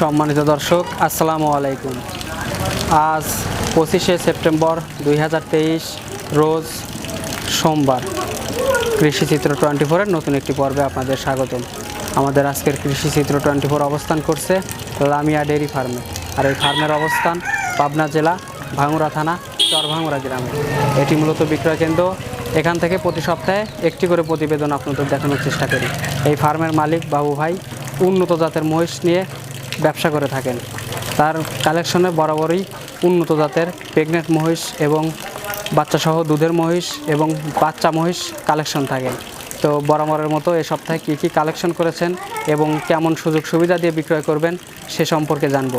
সম্মানিত দর্শক, আসসালামু আলাইকুম। আজ পঁচিশে সেপ্টেম্বর দুই হাজার তেইশ, রোজ সোমবার। কৃষি চিত্র টোয়েন্টি ফোরের নতুন একটি পর্বে আপনাদের স্বাগতম। আমাদের আজকের কৃষি চিত্র টোয়েন্টি ফোর অবস্থান করছে লামিয়া ডেয়ারি ফার্মে। আর এই ফার্মের অবস্থান পাবনা জেলা ভাঙুরা থানা, চরভাঙুরা গ্রামে। এটি মূলত বিক্রয় কেন্দ্র। এখান থেকে প্রতি সপ্তাহে একটি করে প্রতিবেদন আপনাদের দেখানোর চেষ্টা করি। এই ফার্মের মালিক বাবু ভাই উন্নত জাতের মহিষ নিয়ে ব্যবসা করে থাকেন। তার কালেকশনে বরাবরই উন্নত জাতের প্রেগনেন্ট মহিষ এবং বাচ্চাসহ দুধের মহিষ এবং বাচ্চা মহিষ কালেকশন থাকে। তো বরাবরের মতো এ সপ্তাহে কী কী কালেকশন করেছেন এবং কেমন সুযোগ সুবিধা দিয়ে বিক্রয় করবেন সে সম্পর্কে জানব।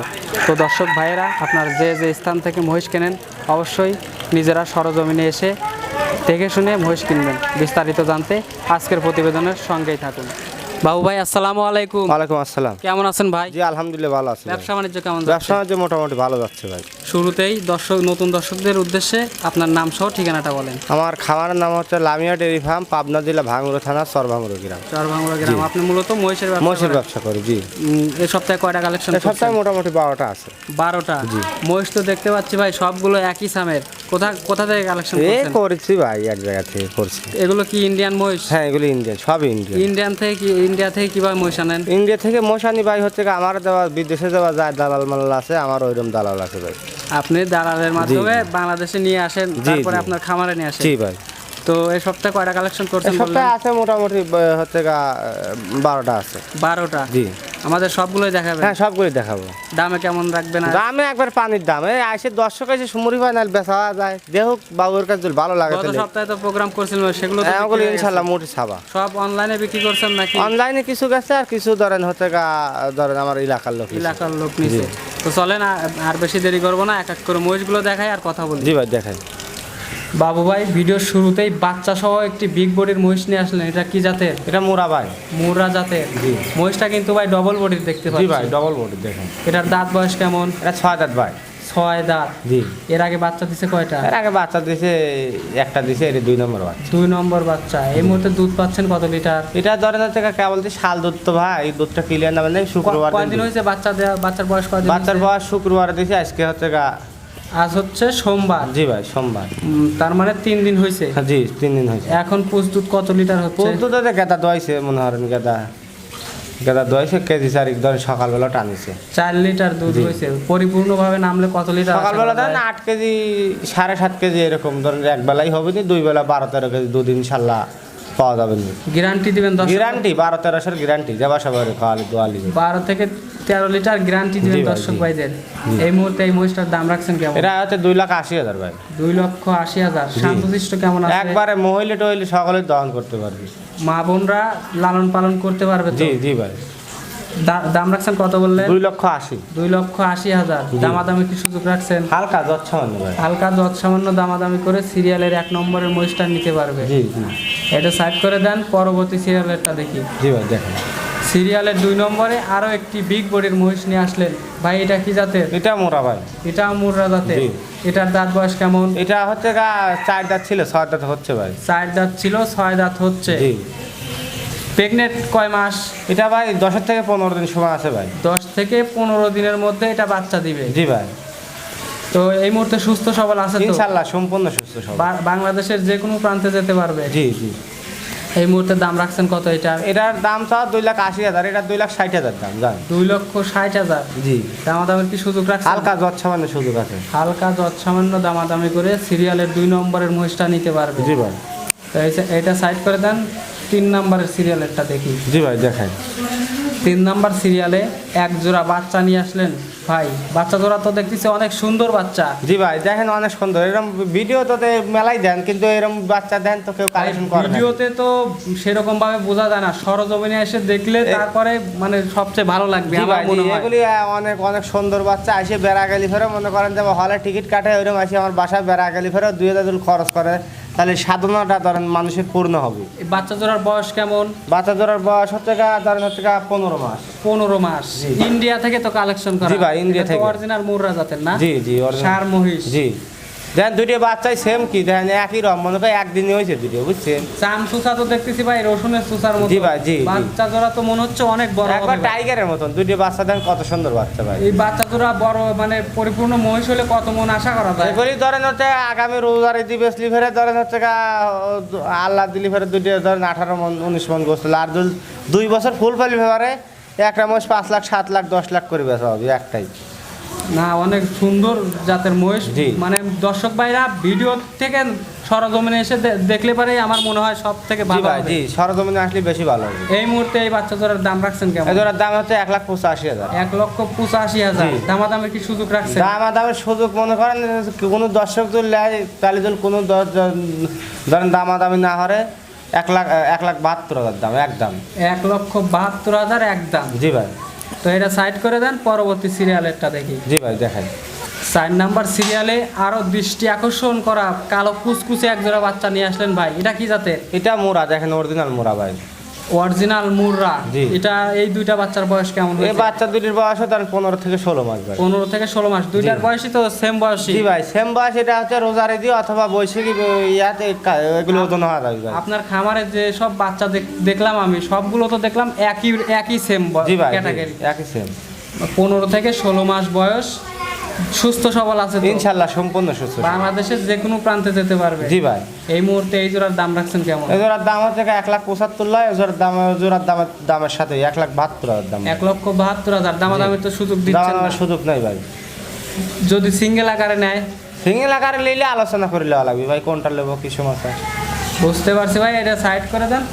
তো দর্শক ভাইয়েরা, আপনার যে যে স্থান থেকে মহিষ কেনেন, অবশ্যই নিজেরা সরজমিনে এসে দেখে শুনে মহিষ কিনবেন। বিস্তারিত জানতে আজকের প্রতিবেদনের সঙ্গেই থাকুন। বাবু ভাই আসসালামু আলাইকুম। ওয়ালাইকুম আসসালাম। কেমন আছেন ভাই? জি আলহামদুলিল্লাহ ভালো আছি। ব্যবসা বাণিজ্য কেমন ব্যবসা বাণিজ্য মোটামুটি ভালো যাচ্ছে ভাই। শুরুতেই দর্শক নতুন দর্শকদের উদ্দেশ্যে আপনার নাম সহ ঠিকানাটা বলেন। আমার খামারের নাম হচ্ছে লামিয়া ডেয়ারি ফার্ম পাবনা জেলা ভাঙুরা থানা সরভাঙুরা গ্রাম। চরভাঙ্গুড়া গ্রাম। আপনি মূলত মহিষের ব্যবসা মহিষের ব্যবসা করি জি। এই সপ্তাহে কয়টা কালেকশন এই সপ্তাহে মোটামুটি বারোটা আছে। বারোটা? মহিষ তো দেখতে পাচ্ছি ভাই সবগুলো একই সামের। কোথা কোথা থেকে কালেকশন এ করছেন? করেছি ভাই এক জায়গা থেকে করছি। এগুলো কি ইন্ডিয়ান মহিষ? হ্যাঁ এগুলো ইন্ডিয়ান সব ইন্ডিয়ান ইন্ডিয়ান থেকে কি ইন্ডিয়া থেকে কীভাবে মহিষ আনেন? ইন্ডিয়া থেকে মশানি ভাই হচ্ছে কি আমার দেওয়া বিদেশে যাওয়া যায় দালাল আছে আমার ওইরকম দালাল আছে ভাই। আপনি দালালের মাধ্যমে বাংলাদেশে নিয়ে আসেন তারপরে আপনার খামারে নিয়ে আসেন। জি ভাই। তো এই সপ্তাহে কয়টা কালেকশন করছেন সপ্তাহে আছে মোটামুটি হচ্ছে বারোটা আছে। বারোটা? জি। আমাদের সবগুলোই দেখাবেন? হ্যাঁ সবগুলি দেখাবো। দামে কেমন রাখবেন আর? দামে একবার পানির দাম। এই আসে দর্শক এসে সুমুরি পায় নাহলে বেচা যায়। যে হোক বাবুর কাছে ভালো লাগে গত সপ্তাহে তো প্রোগ্রাম করছিলেন সেগুলো হ্যাঁ ওগুলো ইনশাল্লাহ মোটি ছাবা সব অনলাইনে বিক্রি করছেন নাকি? অনলাইনে কিছু গেছে আর কিছু ধরেন হচ্ছে গা ধরেন আমার এলাকার লোক এলাকার লোক নিচে তো চলেন আর- আর বেশি দেরি করব না এক এক করে মহিষগুলো দেখাই আর কথা বলি। জি ভাই দেখেন বাবু ভাই ভিডিওর শুরুতেই বাচ্চা সহ একটি বিগ বডির মহিষ নিয়ে আসলেন। এটা কি জাতের? এটা মোরা ভাই। মুরা জাতের। জি। মহিষটা কিন্তু ভাই ডবল বডির দেখতে জি পাচ্ছি। ভাই ডবল বডি দেখেন। এটার দাঁত বয়স কেমন? এটা ছয় দাঁত ভাই। ছয় দাঁত। জি। এর আগে বাচ্চা দিছে কয়টা? এর আগে বাচ্চা দিছে একটা দিছে এটা দুই নম্বর বাচ্চা। দুই নম্বর বাচ্চা। এই মুহূর্তে দুধ পাচ্ছেন কত লিটার? এটা ধরেন হচ্ছে গা কেবল যে শাল দুধ তো ভাই এই দুধটা ক্লিয়ার না মানে শুক্রবার কয়দিন হয়েছে বাচ্চা দেওয়া বাচ্চার বয়স কয়দিন বাচ্চার বয়স শুক্রবার দিছে আজকে হচ্ছে গা আজ হচ্ছে সোমবার। জি ভাই সোমবার। তার মানে তিন দিন হয়েছে হ্যাঁ, জি তিন দিন হয়েছে এখন প্রস্তুত কত লিটার হচ্ছে? পদ্ম তো গেদা দোয়াইছে মনে হরেন গেদা। গেদা দোয়াইছে কেজি চারিক ধরে সকালবেলা টানিছে। চার লিটার দুধ হয়েছে পরিপূর্ণভাবে নামলে কত লিটার সকালবেলা ধরেন আট কেজি সাড়ে সাত কেজি এরকম ধরেন এক বেলাই হবে দুই বেলা বারো তেরো কেজি দুদিন ইনশাল্লাহ। পাওয়া যাবে না। গ্যারান্টি দিবেন দশ গ্যারান্টি বারো তেরোশোর গ্যারান্টি যাবা সবাই খাওয়ালি দোয়ালি। বারো থেকে তেরো লিটার গ্যারান্টি দিবেন দর্শক ভাইদের। এই মুহূর্তে এই মহিষটার দাম রাখছেন কেমন? এটা হচ্ছে দুই লাখ আশি হাজার ভাই। দুই লক্ষ আশি হাজার। শান্তশিষ্ট কেমন আছে? একবারে মহিলা টহিলি সকলে দহন করতে পারবে। মা বোনরা লালন পালন করতে পারবে জি জি ভাই। দাম রাখছেন কত বললেন? দুই লক্ষ আশি। দুই লক্ষ আশি হাজার। দামাদামি কি সুযোগ রাখছেন? হালকা মানে ভাই। হালকা যত সামান্য দামাদামি করে সিরিয়ালের এক নম্বরের মহিষটা নিতে পারবে জি এটা সাইড করে দেন পরবর্তী সিরিয়ালেরটা দেখি। জি ভাই দেখেন। সিরিয়ালের দুই নম্বরে আরও একটি বিগ বডির মহিষ নিয়ে আসলেন। ভাই এটা কি জাতের? এটা মোরা ভাই। এটা মোরা জাতের। এটার দাঁত বয়স কেমন? এটা হচ্ছে গা চার দাঁত ছিল ছয় দাঁত হচ্ছে ভাই। চার দাঁত ছিল ছয় দাঁত হচ্ছে। প্রেগনেন্ট কয় মাস? এটা ভাই দশের থেকে পনেরো দিন সময় আছে ভাই। দশ থেকে পনেরো দিনের মধ্যে এটা বাচ্চা দিবে। জি ভাই। তো এই মুহূর্তে সুস্থ সবল আছে তো? ইনশাল্লাহ সম্পূর্ণ সুস্থ সব বা- বাংলাদেশের যে কোনো প্রান্তে যেতে পারবে? জি জি। এই মুহূর্তে দাম রাখছেন কত এটা? এটার দাম চাও দুই লাখ আশি হাজার এটা দুই লাখ ষাট হাজার দাম জান। দুই লক্ষ ষাট হাজার? জি। দামাদামির কি সুযোগ রাখছেন? হালকা যচ্ছা সামান্য সুযোগ আছে। হালকা যৎ সামান্য দামাদামি করে সিরিয়ালের দুই নম্বরের মহিষটা নিতে পারবে। জি ভাই। তো এটা সাইড করে দেন। তিন নম্বরের সিরিয়ালেরটা দেখি। জি ভাই দেখাই। তিন নাম্বার সিরিয়ালে এক জোড়া বাচ্চা নিয়ে আসলেন। ভাই বাচ্চা জোড়া তো দেখতেছি অনেক সুন্দর বাচ্চা। জি ভাই দেখেন অনেক সুন্দর। এরকম ভিডিও তো মেলাই দেন কিন্তু এরকম বাচ্চা দেন তো কেউ কালেকশন করে ভিডিওতে তো সেরকম ভাবে বোঝা যায় না। সরজমিনে এসে দেখলে তারপরে মানে সবচেয়ে ভালো লাগবে আমার মনে হয়। এগুলি অনেক অনেক সুন্দর বাচ্চা। আসে বেড়া গেলি ফেরে মনে করেন যে হলে টিকিট কাটে ওইরকম আসে আমার বাসায় বেড়া গেলি ফেরে দুই হাজার খরচ করে। তাহলে সাধনাটা ধরেন মানুষের পূর্ণ হবে। বাচ্চা জোড়ার বয়স কেমন? বাচ্চা জোড়ার বয়স হচ্ছে গা ধরেন হচ্ছে পনেরো মাস। পনেরো মাস। ইন্ডিয়া থেকে তো কালেকশন করা জি ভাই, ইন্ডিয়া থেকে। অরিজিনাল মুররা জাতের না? জি জি সার মহিষ। জি। দেখেন দুইটা বাচ্চাই সেম কি? দেখেন একই রকম মনে করেন একদিনই হয়েছে দুটো বুঝছেন? চাম সুসা তো দেখতেছি ভাই রসুনের সুসার মতো। জি ভাই, জি। বাচ্চা জোড়া তো মনে হচ্ছে অনেক বড় একবার টাইগারের মতন দুইটা বাচ্চা দেন কত সুন্দর বাচ্চা ভাই। এই বাচ্চা জোড়া বড় মানে পরিপূর্ণ মহিষ হলে কত মন আশা করা যায়? এগুলি ধরেন হচ্ছে আগামী রোজার ঈদি বেসলি ফেরে ধরেন হচ্ছে আল্লাহ দিলি ফেরে দুটো ধরেন আঠারো মন উনিশ মন গোসল আর দুই বছর ফুল ফেলি ফেবারে একটা মাস পাঁচ লাখ সাত লাখ দশ লাখ করে বেচা হবে একটাই। না অনেক সুন্দর জাতের মহিষ। জি। মানে দর্শক ভাইরা ভিডিও থেকে সরজমিনে এসে দেখলে পারে আমার মনে হয় সব থেকে ভালো হবে। জি সরজমিনে আসলে বেশি ভালো হবে। এই মুহূর্তে এই বাচ্চা জোড়ার দাম রাখছেন কেমন? এদের দাম হচ্ছে এক লাখ পঁচাশি হাজার। এক লক্ষ পঁচাশি হাজার। জি। দামাদামের কি সুযোগ রাখছেন? দাম দামের সুযোগ মনে করেন কোনো দর্শক যদি নেয় তাহলে যদি কোনো ধরেন দামাদামি না হরে এক লাখ এক লাখ বাহাত্তর হাজার দাম একদম। এক লক্ষ বাহাত্তর হাজার এক দাম জি ভাই। তো এটা সাইড করে দেন পরবর্তী সিরিয়ালেরটা দেখি। জি ভাই দেখেন চার নাম্বার সিরিয়ালে আরও দৃষ্টি আকর্ষণ করা কালো কুচকুচে একজোড়া বাচ্চা নিয়ে আসলেন ভাই। এটা কি জাতের? এটা মোরা দেখেন অরিজিনাল মোরা ভাই। অরিজিনাল মুররা। এটা এই দুইটা বাচ্চার বয়স কেমন এই বাচ্চা দুটির বয়স ধরেন পনেরো থেকে ষোলো মাস পনেরো থেকে ষোলো মাস। দুইটার। বয়সই তো সেম বয়সী জি ভাই সেম বয়স এটা হচ্ছে রোজার ঈদি অথবা বৈশাখী ইয়াতে এগুলো ওজন হওয়া যাবে আপনার খামারে যে সব বাচ্চা দেখ- দেখলাম আমি সবগুলো তো দেখলাম একই একই সেম জি ভাই একই সেম। পনেরো থেকে ষোলো মাস বয়স। সুস্থ সবল আছে? ইনশাল্লাহ সম্পূর্ণ সুস্থ বাংলাদেশের যে কোনো প্রান্তে যেতে পারবে। জি ভাই। এই মুহূর্তে এই জোড়ার দাম রাখছেন কেমন? এই জোড়ার দাম হচ্ছে এক লাখ পঁচাত্তর লয় জোড়ার দাম জোড়ার দামের দামের সাথে এক লাখ বাহাত্তর হাজার দাম। এক লক্ষ বাহাত্তর হাজার। দামাদামি তো সুযোগ দিচ্ছেন না। দামের সুযোগ নাই ভাই। যদি সিঙ্গেল আকারে নেয়? সিঙ্গেল আকারে লইলে আলোচনা করে নেওয়া লাগবে ভাই কোনটা নেব কি সমস্যা? বুঝতে পারছি ভাই এটা সাইড করে দেন।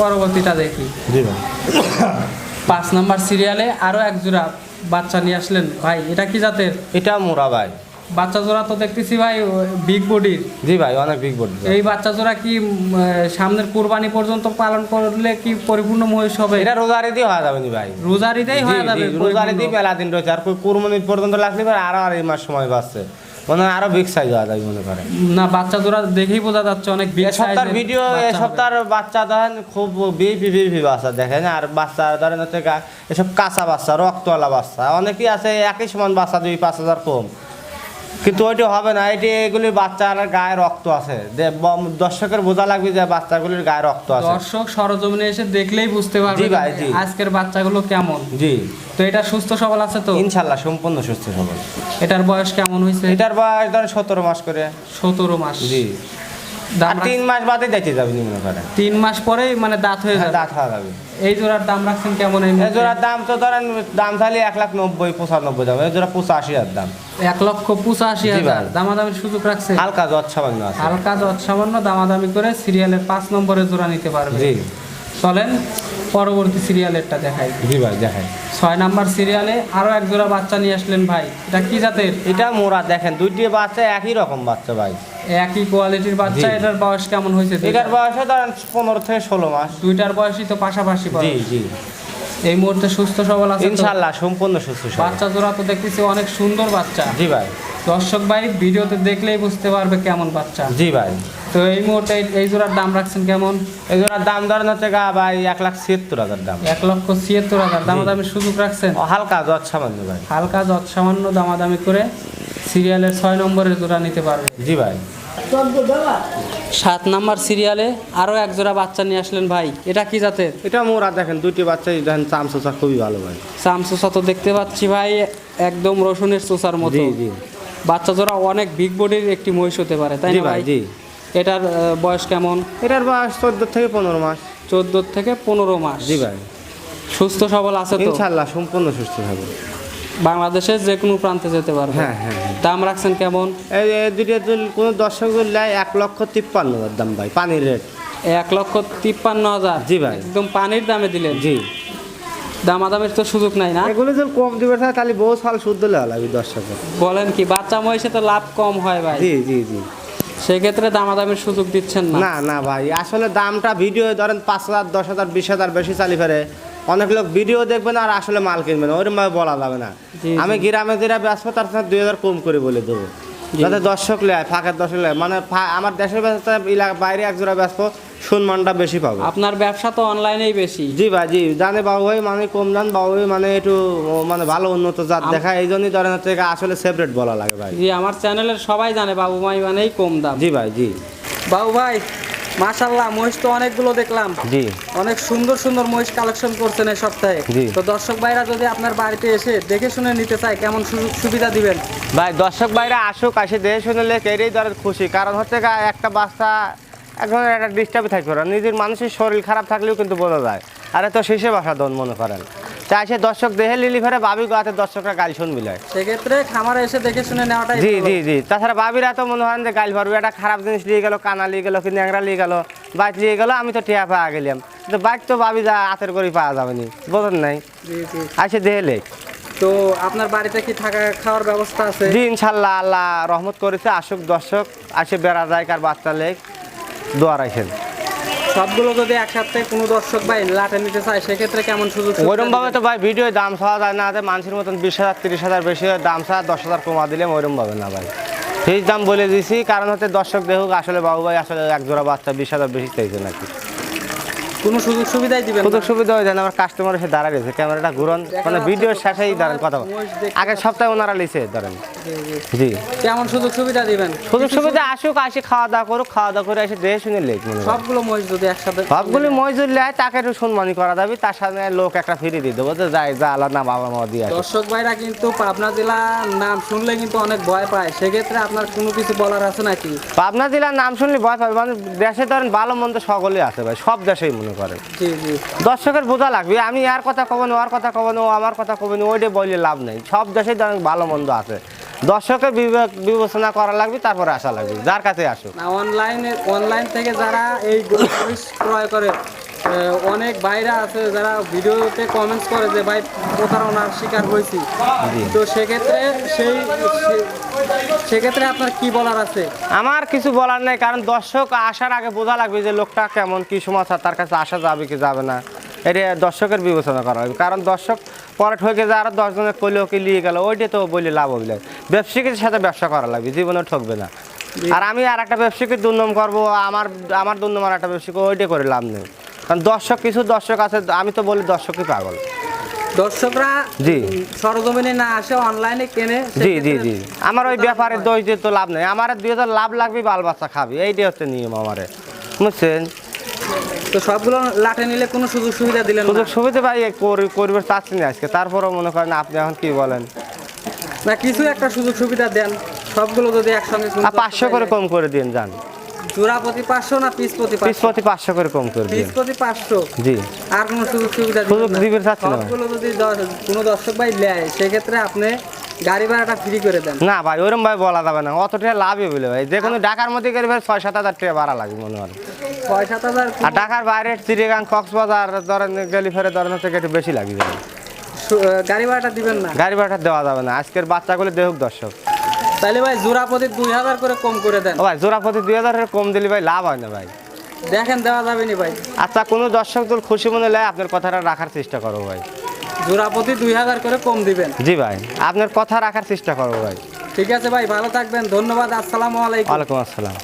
পরবর্তীটা দেখি। জি ভাই। পাঁচ নাম্বার সিরিয়ালে আরও এক জোড়া বাচ্চা নিয়ে আসলেন। ভাই এটা কি জাতের? এটা মোরা ভাই। বাচ্চা জোড়া তো দেখতেছি ভাই বিগ বডির জি ভাই অনেক বিগ বডি এই বাচ্চা জোড়া কি সামনের কুরবানি পর্যন্ত পালন করলে কি পরিপূর্ণ মহিষ হবে? এটা রোজার ঈদি হওয়া যাবে নি ভাই। রোজারিতেই হয়ে যাবে রোজার ঈদি পরিপূর্ণ। মেলা দিন রয়েছে। আর কুরবানির পর্যন্ত লাগলে পরে আরও আড়াই মাস সময় বাঁচছে। মনে হয় আরও বিগ সাইজ হওয়া যাবে মনে করে। না বাচ্চা জোড়া দেখেই বোঝা যাচ্ছে অনেক বিগ এর ভিডিও এ বাচ্চা সপ্তাহের বাচ্চা ধরেন খুব বিপি বিপি বাচ্চা দেখেন আর বাচ্চা ধরেন হচ্ছে এসব কাঁচা বাচ্চা রক্তওয়ালা বাচ্চা অনেকেই আছে একই সমান বাচ্চা দুই পাঁচ হাজার কম। কিন্তু ওইটা হবে না এটি এগুলির বাচ্চার গায়ে রক্ত আছে। দর্শকের বোঝা লাগবে যে বাচ্চাগুলির গায়ে রক্ত আছে। দর্শক সরজমিনে এসে দেখলেই বুঝতে পারবে ভাই, জি। আজকের বাচ্চাগুলো কেমন। জি। তো এটা সুস্থ সবল আছে তো? ইনশাল্লাহ সম্পূর্ণ সুস্থ সবল। এটার বয়স কেমন হয়েছে? এটার বয়স ধরেন সতেরো মাস করে। সতেরো মাস। জি। আর তিন মাস বাদে দেখতে যাবে নিম্ন মনে তিন মাস পরেই মানে দাঁত হয়ে হ্যাঁ, যাবে। দাঁত হয়ে যাবে। এই জোড়ার দাম রাখছেন কেমন এই জোড়ার দাম তো ধরেন দাম তাহলে এক লাখ নব্বই পঁচানব্বই দাম এই জোড়া পঁচাশি হাজার দাম। এক লক্ষ পঁচাশি হাজার। দামাদামি সুযোগ রাখছে। হালকা জট সামান্য হালকা জট সামান্য দামাদামি করে সিরিয়ালের পাঁচ নম্বরে জোড়া নিতে পারবে। চলেন পরবর্তী সিরিয়ালেরটা দেখাই। জি ভাই দেখেন ছয় নাম্বার সিরিয়ালে আরও এক জোড়া বাচ্চা নিয়ে আসলেন ভাই। এটা কি জাতের? এটা মোরা দেখেন দুইটি বাচ্চা একই রকম বাচ্চা ভাই। একই কোয়ালিটির বাচ্চা এটার বয়স কেমন হয়েছে? এটার বয়সে ধরেন পনেরো থেকে ষোলো মাস। দুইটার বয়সই তো পাশাপাশি জি বয়স। জি এই মুহূর্তে সুস্থ সবল আছে তো? ইনশাল্লাহ সম্পূর্ণ সুস্থ সবল। বাচ্চা জোড়া তো দেখতেছি অনেক সুন্দর বাচ্চা। জি ভাই। দর্শক ভাই ভিডিওতে দেখলেই বুঝতে পারবে কেমন বাচ্চা। জি ভাই। তো এই মুহূর্তে এই- জোড়ার দাম রাখছেন কেমন? এই জোড়ার দাম ধরেন হচ্ছে গা ভাই এক লাখ ছিয়াত্তর হাজার দাম। এক লক্ষ ছিয়াত্তর হাজার দামাদামির সুযোগ রাখছেন? হালকা জ্বর সামান্য ভাই। হালকা যত সামান্য দামাদামি করে সিরিয়ালের ছয় নম্বরের জোড়া নিতে পারবে। জি ভাই। সাত নাম্বার সিরিয়ালে আরও এক জোড়া বাচ্চা নিয়ে আসলেন ভাই। এটা কি জাতের? এটা মোরা দেখেন দুইটি বাচ্চাই দেখেন চামচোচা খুবই ভালো ভাই। চামচুসা তো দেখতে পাচ্ছি ভাই একদম রসুনের চোষার মতো। বাচ্চা জোড়া অনেক বিগ বডির একটি মহিষ হতে পারে তাই না ভাই? জি। এটার বয়স কেমন? এটার বয়স চোদ্দ থেকে পনেরো মাস। চোদ্দ থেকে পনেরো মাস। জি ভাই। সুস্থ সবল আছে তো? ইনশাল্লাহ সম্পূর্ণ সুস্থ হবে বাংলাদেশের যে কোনো প্রান্তে যেতে পারবে। হ্যাঁ হ্যাঁ হ্যাঁ। দাম রাখছেন কেমন? এই দুটো যদি কোনো দর্শক নেয় এক লক্ষ তিপ্পান্ন হাজার দাম ভাই পানির রেট। এক লক্ষ তিপ্পান্ন হাজার? জি ভাই। একদম পানির দামে দিলেন? জি। দামাদামের তো সুযোগ নাই না? এগুলো যদি কম দিবে তাহলে বহু সাল শুদ্ধ লাগবে দর্শকের। বলেন কি বাচ্চা মহিষে তো লাভ কম হয় ভাই। জি জি জি। সেক্ষেত্রে দামাদামের সুযোগ দিচ্ছেন না। না না ভাই। আসলে দামটা ভিডিও ধরেন পাঁচ হাজার দশ হাজার বিশ হাজার বেশি চালি ফেরে। অনেক লোক ভিডিও দেখবে না আর আসলে মাল কিনবে না। ওইরকম ভাবে বলা যাবে না। আমি গ্রামে যেটা ব্যস্ত তার সাথে দুই হাজার কম করে বলে দেবো। যাতে দর্শক লেয় ফাঁকের দর্শক লেয় মানে আমার দেশের ব্যস্ত এলাকা বাইরে এক জোড়া ব্যস্ত সম্মানটা বেশি পাবে। আপনার ব্যবসা তো অনলাইনেই বেশি। জি ভাই জি। জানে বাবু ভাই মানে কম জান বাবু ভাই মানে একটু মানে ভালো উন্নত জাত দেখা এই জন্যই ধরেন হচ্ছে আসলে সেপারেট বলা লাগে ভাই। জি আমার চ্যানেলের সবাই জানে বাবু ভাই মানেই কম দাম। জি ভাই জি। বাবু ভাই মাশাল্লাহ মহিষ তো অনেকগুলো দেখলাম। জি। অনেক সুন্দর সুন্দর মহিষ কালেকশন করছেন এই সপ্তাহে। তো দর্শক ভাইরা যদি আপনার বাড়িতে এসে দেখে শুনে নিতে চায় কেমন সুযোগ সুবিধা দিবেন? ভাই দর্শক ভাইরা আসুক আসে দেখে শুনলে এটাই ধরেন খুশি। কারণ হচ্ছে একটা বাচ্চা এখন একটা ডিস্টার্বে থাকবে না। নিজের মানুষের শরীর খারাপ থাকলেও কিন্তু বোঝা যায়। আর এত শেষে বাসা দন মনে করেন। চাই সে দর্শক দেহে লিলি ফেরে বাবি গাতে দর্শকরা গাল শুনবি। সেক্ষেত্রে খামারে এসে দেখে শুনে নেওয়াটাই জি জি জি। তাছাড়া বাবিরা তো মনে হয় যে গাল ভরবে। একটা খারাপ জিনিস নিয়ে গেল কানা নিয়ে গেল কি ন্যাংরা নিয়ে গেল বাইক নিয়ে গেল আমি তো টিয়া পাওয়া গেলাম। কিন্তু বাইক তো বাবি যা হাতের করে পাওয়া যাবে নি বোঝেন নাই? জি জি। আসে দেহে লেখ তো আপনার বাড়িতে কি থাকা খাওয়ার ব্যবস্থা আছে? জি ইনশাল্লাহ আল্লাহ রহমত করেছে। আসুক দর্শক আসে বেড়া যায় কার বাচ্চা লেখ দোয়া রাখেন। সবগুলো যদি একসাথে কোনো দর্শক ভাই লাটে নিতে চায় সেক্ষেত্রে কেমন সুযোগ ওইরকম ভাবে তো ভাই ভিডিও দাম ছাড়া যায় না মানুষের মতন বিশ হাজার তিরিশ হাজার বেশি হয়, দাম ছাড়া দশ হাজার কমা দিলে ওইরকম ভাবে না ভাই। ঠিক দাম বলে দিছি কারণ হচ্ছে দর্শক দেখুক আসলে বাবু ভাই আসলে এক জোড়া বাচ্চা বিশ হাজার বেশি চাইছে নাকি। কোনো সুযোগ সুবিধাই দিবেন সুযোগ? সুবিধা হয়ে আমার কাস্টমার এসে দাঁড়া গেছে ক্যামেরাটা ঘুরন। মানে ভিডিওর শেষেই ধরেন কথা। আগের সপ্তাহে ওনারা লিছে ধরেন। জি, কেমন সুযোগ সুবিধা দিবেন? সুযোগ সুবিধা আসুক আসি খাওয়া দাওয়া করুক খাওয়া দাওয়া করে এসে দেখে শুনে লেখ সবগুলো মহিষ যদি একসাথে সবগুলি মজুর লেয় তাকে একটু সম্মানী করা যাবে তার সামনে লোক একটা ফিরে দিয়ে দেবো যে যাই যা আলাদা না বাবা মা দিয়ে। দর্শক ভাইরা কিন্তু পাবনা জেলার নাম শুনলে কিন্তু অনেক ভয় পায়। সেক্ষেত্রে আপনার কোনো কিছু বলার আছে নাকি? পাবনা জেলার নাম শুনলে ভয় পাবে মানে দেশে ধরেন ভালো মন্দ সকলেই আছে ভাই সব দেশেই মনে করেন জি জি। দর্শকের বোঝা লাগবে আমি আর কথা কব না ওর কথা কব না ও আমার কথা কব না ওইটা বললে লাভ নেই। সব দেশে অনেক ভালো মন্দ আছে। দর্শকের বিবেক বিবেচনা করা লাগবে তারপরে আসা লাগবে। যার কাছে আসুক। না অনলাইনে অনলাইন থেকে যারা এই ক্রয় করে অনেক বাইরা আছে যারা ভিডিওতে কমেন্টস করে যে ভাই প্রতারণার শিকার হয়েছি। তো সেক্ষেত্রে সেই সেক্ষেত্রে আপনার কি বলার আছে? আমার কিছু বলার নেই কারণ দর্শক আসার আগে বোঝা লাগবে যে লোকটা কেমন কি সমাচার তার কাছে আসা যাবে কি যাবে না। এটা দর্শকের বিবেচনা করা হবে। কারণ দর্শক পরে ঠকে যে আরও দশজনের কইলেও কি নিয়ে গেল ওইটা তো বলে লাভ হবে ব্যবসায়ীর সাথে ব্যবসা করা লাগবে জীবনে ঠকবে না। আর আমি আর একটা ব্যবসায়ীকে দুর্নাম করব আমার আমার দুর্নাম আর একটা ব্যবসায়ীকে ওইটা করে লাভ নেই। কারণ দর্শক কিছু দর্শক আছে আমি তো বলি দর্শকই পাগল। দর্শকরা জি। সরজমিনে না আসে অনলাইনে কেনে জি জি জি। আমার ওই দিয়ে তো লাভ নেই। আমার দুই হাজার লাভ লাগবে বাল বাচ্চা খাবি। এইটাই হচ্ছে নিয়ম আমারে। বুঝছেন? তো সবগুলো লাটে নিলে কোনো সুযোগ সুবিধা দিলেন না। সুযোগ সুবিধা ভাই করি- করবে চাচ্ছি না আজকে। তারপরেও মনে করেন আপনি এখন কি বলেন? না কিছু একটা সুযোগ সুবিধা দেন। সবগুলো যদি একসঙ্গে পাঁচশো করে কম করে দিন যান। জোড়া প্রতি পাঁচশো না পিস প্রতি পিস পাঁচশো প্রতি পাঁচশো করে কম করে পিস প্রতি পাঁচশো? জি। আর কোনো সুযোগ সুবিধা সুযোগ? দিবেন চাচ্ছি না। সবগুলো যদি কোনো দর্শক ভাই নেয় সেক্ষেত্রে আপনি গাড়ি ভাড়াটা ফ্রি করে দেন। না ভাই ওরম ভাই বলা যাবে না। অত টাকা লাভই বলে ভাই। যে কোনো ঢাকার মধ্যে গেলে ভাই ছয় সাত হাজার টাকা ভাড়া লাগবে মনে হয়। ছয় সাত হাজার আর ঢাকার বাইরে চিড়িগাং কক্সবাজার ধরেন গেলি ফেরে ধরেন হচ্ছে একটু বেশি লাগবে। গাড়ি ভাড়াটা দিবেন না? গাড়ি ভাড়াটা দেওয়া যাবে না। আজকের বাচ্চাগুলো দেখুক দর্শক। তাহলে ভাই জোড়া প্রতি দুই হাজার করে কম করে দেন। ভাই জোড়া প্রতি দুই হাজার কম দিলে ভাই লাভ হয় না ভাই। দেখেন দেওয়া যাবে নি ভাই। আচ্ছা কোনো দর্শক দল খুশি মনে লেয় আপনার কথাটা রাখার চেষ্টা করো ভাই। জোড়া প্রতি দুই হাজার করে কম দিবেন। জি ভাই আপনার কথা রাখার চেষ্টা করো ভাই। ঠিক আছে ভাই ভালো থাকবেন ধন্যবাদ আসসালামু আলাইকুম। ওয়ালাইকুম আসসালাম।